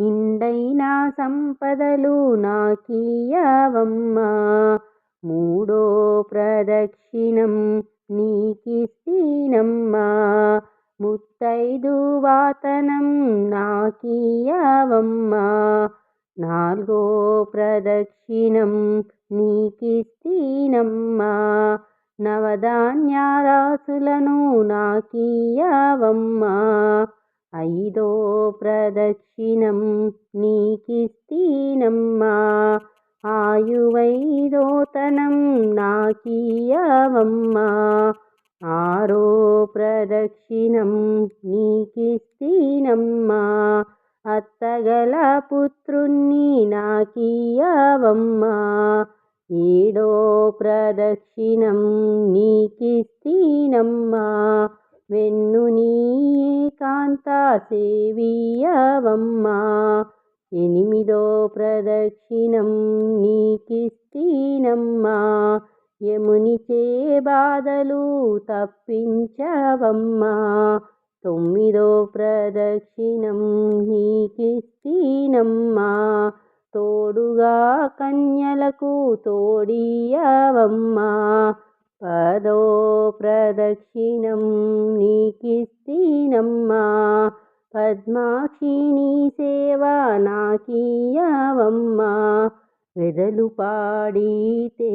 నిండైన సంపదలు నాకీయవమ్మా మూడో ప్రదక్షిణం నీకిస్తీనమ్మా. ముత్తైదు వాతనం నాకీయవమ్మా నాలుగో ప్రదక్షిణం నీకిస్తీనమ్మా. నవధాన్యారాసులను నాకీయవమ్మా ఐదో ప్రదక్షిణం నీకిస్తీనమ్మా ఆయువైదోతనం నాకీయవమ్మా ఆరో ప్రదక్షిణం నీకిస్తీనమ్మా అత్తగల పుత్రుణ్ణి నాకీయవమ్మా ఏడో ప్రదక్షిణం నీకిస్తీనమ్మా వెన్ను నీ ఏకాంత సేవీయవమ్మా. ఎనిమిదో ప్రదక్షిణం నీకిస్తీనమ్మా. యమునిచే బాధలు తప్పించవమ్మా. తొమ్మిదో ప్రదక్షిణం నీకిస్తీనమ్మా. తోడుగా కన్యలకు తోడియవమ్మా. పదో ప్రదక్షిణం నీకిస్తీనమ్మా. పద్మాక్షిణి సేవా నాకీయవమ్మా. వెదలు పాడితే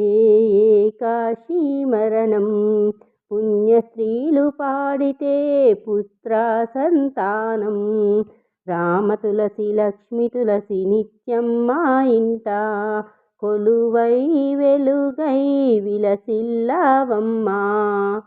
కాశీ మరణం. పుణ్యస్త్రీలు పాడితే పుత్ర సంతానం. రామ తులసి లక్ష్మి తులసి నిత్యం మా ఇంట. కొలువై వెలుగై విలసిల్లావమ్మా.